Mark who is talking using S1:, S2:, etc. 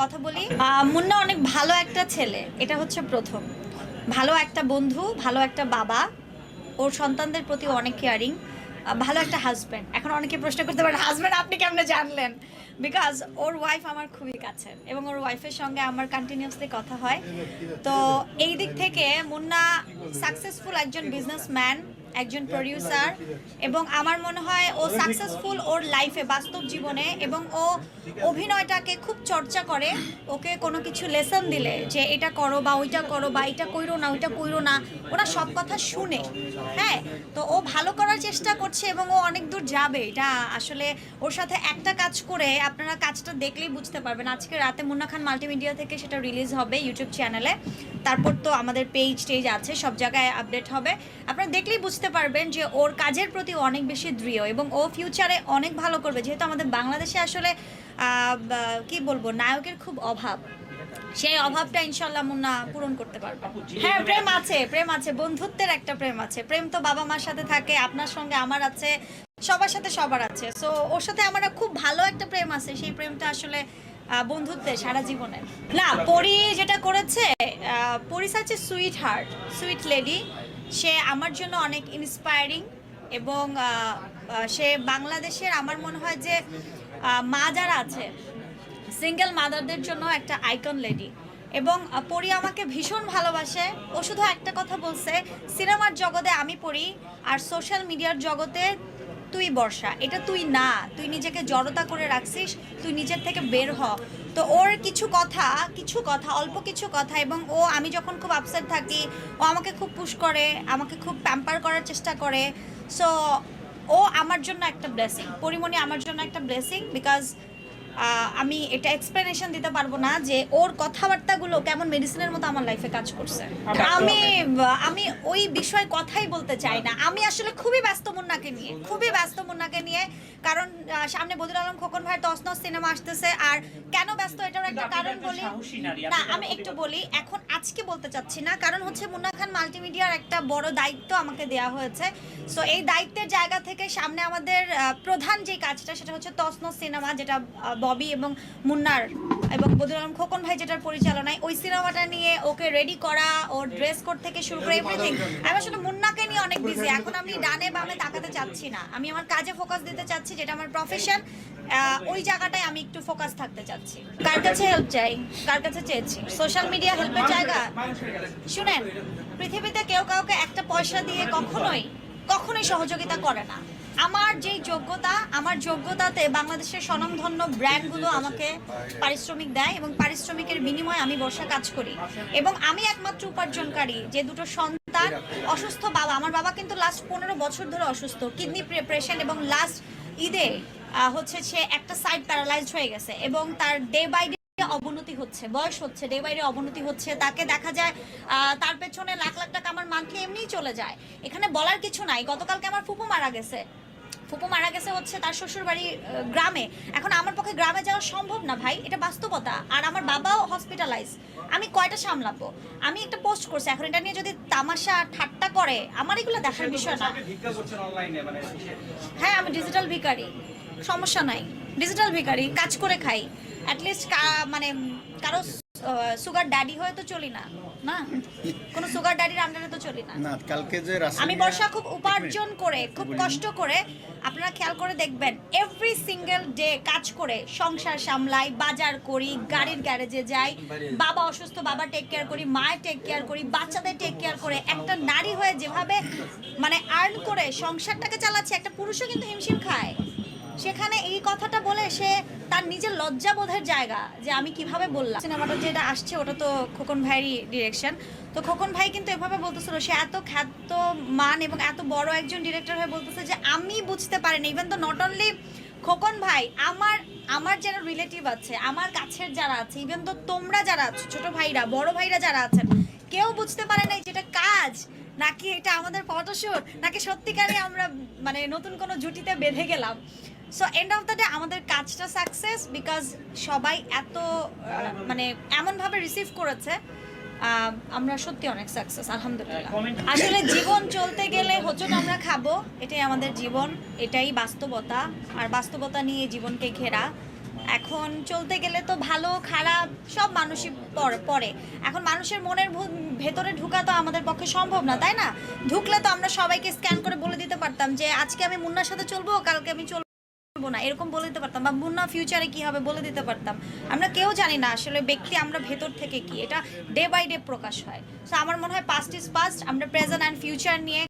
S1: কথা বলি? মুন্না অনেক ভালো একটা ছেলে। এটা হচ্ছে প্রথম। ভালো একটা বন্ধু, ভালো একটা বাবা। ওর সন্তানদের প্রতি অনেক কেয়ারিং ভালো একটা হাজব্যান্ড এখন অনেকে প্রশ্ন করতে পারেন হাজব্যান্ড আপনি কেমনে জানলেন? বিকজ ওর ওয়াইফ আমার খুবই কাছের এবং ওর ওয়াইফের সঙ্গে আমার কন্টিনিউসলি কথা হয়। তো এই দিক থেকে মুন্না সাকসেসফুল একজন বিজনেসম্যান একজন প্রডিউসার এবং আমার মনে হয় ও সাকসেসফুল ওর লাইফে বাস্তব জীবনে, এবং ও অভিনয়টাকে খুব চর্চা করে। ওকে কোনো কিছু লেসন দিলে যে এটা করো বা ওইটা করো বা এটা কইরো না, ওইটা কইরো না, ওরা সব কথা শুনে। হ্যাঁ তো ও ভালো করার চেষ্টা করছে এবং ও অনেক দূর যাবে। এটা আসলে ওর সাথে একটা কাজ করে আপনারা কাজটা দেখলেই বুঝতে পারবেন। আজকে রাতে মুন্না খান মাল্টিমিডিয়া থেকে সেটা রিলিজ হবে ইউটিউব চ্যানেলে তারপর তো আমাদের পেজ টেজ আছে, সব জায়গায় আপডেট হবে। আপনারা দেখলেই বুঝতে পারবেন যে ওর কাজের প্রতি অনেক বেশি দৃঢ় এবং ও ফিউচারে অনেক ভালো করবে। যেহেতু আমাদের বাংলাদেশে আসলে কি বলব, নায়কের খুব অভাব। সেই অভাবটা ইনশাল্লাহ মুন্না পূরণ করতে পারবে। হ্যাঁ প্রেম আছে প্রেম আছে, বন্ধুত্বের একটা প্রেম আছে। প্রেম তো বাবা মার সাথে থাকে, আপনার সঙ্গে আমার আছে, সবার সাথে সবার আছে। সো ওর সাথে আমার খুব ভালো একটা প্রেম আছে। সেই প্রেমটা আসলে বন্ধুত্বের সারা জীবনের। না পরি যেটা করেছে পরি আছে সুইট হার্ট সুইট লেডি সে আমার জন্য অনেক ইন্সপায়ারিং এবং সে বাংলাদেশের আমার মনে হয় যে মা যারা আছে সিঙ্গেল মাদারদের জন্য একটা আইকন লেডি এবং পরি আমাকে ভীষণ ভালোবাসে। ও শুধু একটা কথা বলছে সিনেমার জগতে আমি পড়ি আর সোশ্যাল মিডিয়ার জগতে তুই বর্ষা, এটা তুই না, তুই নিজেকে জড়তা করে রাখছিস, তুই নিজের থেকে বের হ। তো ওর কিছু কথা কিছু কথা, অল্প কিছু কথা এবং ও, আমি যখন খুব আপসেট থাকি, ও আমাকে খুব পুশ করে, আমাকে খুব প্যাম্পার করার চেষ্টা করে। সো ও আমার জন্য একটা ব্লেসিং পরিমণি আমার জন্য একটা ব্লেসিং বিকজ আমি এটা এক্সপ্লেনেশন দিতে পারব না যে ওর কথাবার্তাগুলো কেমন মেডিসিনের মতো আমার লাইফে কাজ করছে। আমি আমি ওই বিষয়ে কথাই বলতে চাই না। আমি আসলে খুবই ব্যস্ত মুন্নাকে নিয়ে খুবই ব্যস্ত মুন্নাকে নিয়ে কারণ সামনে বদির আলম খোকন ভাইয়ের তসনস সিনেমা আসতেছে। আর কেন ব্যস্ত এটার একটা কারণ বলি না আমি একটু বলি এখন আজকে বলতে চাচ্ছি না কারণ হচ্ছে মুন্না খান মাল্টিমিডিয়ার একটা বড় দায়িত্ব আমাকে দেয়া হয়েছে। সো এই দায়িত্বের জায়গা থেকে সামনে আমাদের প্রধান যে কাজটা সেটা হচ্ছে তসনস সিনেমা যেটা ববি এবং মুন্নার এবং বদুল আলম খোকন ভাই যেটার পরিচালনায় ওই সিনেমাটা নিয়ে ওকে রেডি করা ওর ড্রেস কোড থেকে শুরু করে এভরিথিং আমি আসলে মুন্নাকে নিয়ে অনেক বিজি এখন আমি ডানে বামে তাকাতে চাচ্ছি না। আমি আমার কাজে ফোকাস দিতে চাচ্ছি যেটা আমার প্রফেশন ওই জায়গাটায় আমি একটু ফোকাস থাকতে চাচ্ছি। কার কাছে হেল্প চাই? কার কাছে চেয়েছি? সোশ্যাল মিডিয়া হেল্পের জায়গা? শুনেন, পৃথিবীতে কেউ কাউকে একটা পয়সা দিয়ে কখনোই কখনোই সহযোগিতা করে না। আমার যেই যোগ্যতা, আমার যোগ্যতাতে বাংলাদেশের স্বনামধন্য ব্র্যান্ডগুলো আমাকে পারিশ্রমিক দেয় এবং পারিশ্রমিকের বিনিময়ে আমি বর্ষা কাজ করি। এবং আমি একমাত্র উপার্জনকারী যে দুটো সন্তান, অসুস্থ বাবা, আমার বাবা কিন্তু লাস্ট পনেরো বছর ধরে অসুস্থ কিডনি প্রেশার এবং লাস্ট ঈদে হচ্ছে সে একটা সাইড প্যারালাইজড হয়ে গেছে এবং তার ডে বাই ডে অবনতি হচ্ছে, বয়স হচ্ছে ডে বাইরে অবনতি হচ্ছে, তাকে দেখা যায় তার পেছনে লাখ লাখ টাকা আমার মান্থলি এমনিই চলে যায়। এখানে বলার কিছু নাই, গতকালকে আমার ফুপু মারা গেছে। ফুপু মারা গেছে হচ্ছে তার শ্বশুর বাড়ি গ্রামে। এখন আমার পক্ষে গ্রামে যাওয়া সম্ভব না ভাই এটা বাস্তবতা। আর আমার বাবাও হসপিটালাইজ আমি কয়টা সামলাবো? আমি একটা পোস্ট করছি। এখন এটা নিয়ে যদি তামাশা ঠাট্টা করে আমার এগুলো দেখার বিষয় না।
S2: মানে
S1: হ্যাঁ আমি ডিজিটাল ভিখারি। সমস্যা নাই। ডিজিটাল ভিখারি কাজ করে খাই। অ্যাটলিস্ট মানে কারও সুগার ড্যাডি হয়ে তো চলি না না? কোনো সুগার ড্যাডির আন্ডারে তো চলি না।
S3: না কালকে যে
S1: আমি বর্ষা খুব উপার্জন করে খুব কষ্ট করে আপনারা খেয়াল করে দেখবেন এভরি সিঙ্গেল ডে কাজ করে সংসার সামলাই বাজার করি গাড়ির গ্যারেজে যাই বাবা অসুস্থ বাবা টেক কেয়ার করি মায়ের টেক কেয়ার করি বাচ্চাদের টেক কেয়ার করে একটা নারী হয়ে যেভাবে মানে আর্ন করে সংসারটাকে চালাচ্ছে একটা পুরুষও কিন্তু হিমশিম খায়। সেখানে এই কথাটা বলে সে তার নিজের লজ্জাবোধের জায়গা যে আমি কীভাবে বললাম। সিনেমাটা যেটা আসছে, ওটা তো খোকন ভাইয়েরই ডিরেকশন তো খোকন ভাই কিন্তু এভাবে বলতেছিল, সে এত খ্যাত মান এবং এত বড় একজন ডিরেক্টর হয়ে বলতেছে যে আমি বুঝতে পারিনি। ইভেন তো নট অনলি খোকন ভাই, আমার আমার যারা রিলেটিভ আছে, আমার কাছের যারা আছে ইভেন তো তোমরা যারা আছো, ছোট ভাইরা, বড় ভাইরা যারা আছেন, কেউ বুঝতে পারে নাই যেটা কাজ, নাকি এটা আমাদের ফটোশুট, নাকি সত্যিকারে আমরা মানে নতুন কোনো জুটিতে বেঁধে গেলাম। So end of the day আমাদের কাজটা সাকসেস বিকজ সবাই এত মানে এমনভাবে রিসিভ করেছে আমরা সত্যি অনেক সাকসেস আলহামদুলিল্লাহ। আসলে জীবন চলতে গেলে হোঁচট আমরা খাব এটাই আমাদের জীবন এটাই বাস্তবতা আর বাস্তবতা নিয়ে জীবনকে ঘেরা। এখন চলতে গেলে তো ভালো খারাপ সব মানুষই পড়ে এখন মানুষের মনের ভেতরে ঢুকা তো আমাদের পক্ষে সম্ভব না তাই না? ঢুকলে তো আমরা সবাইকে স্ক্যান করে বলে দিতে পারতাম যে আজকে আমি মুন্নার সাথে চলবো কালকে আমি চলবো না, এরকম বলে দিতে পারতাম বা মুন্না ফিউচারে কি হবে বলে দিতে পারতাম। আমরা কেউ জানি না আসলে ব্যক্তি আমরা ভেতর থেকে কি, এটা ডে বাই ডে প্রকাশ হয়। সো আমার মনে হয় পাস্ট ইজ পাস্ট আমরা প্রেজেন্ট অ্যান্ড ফিউচার নিয়ে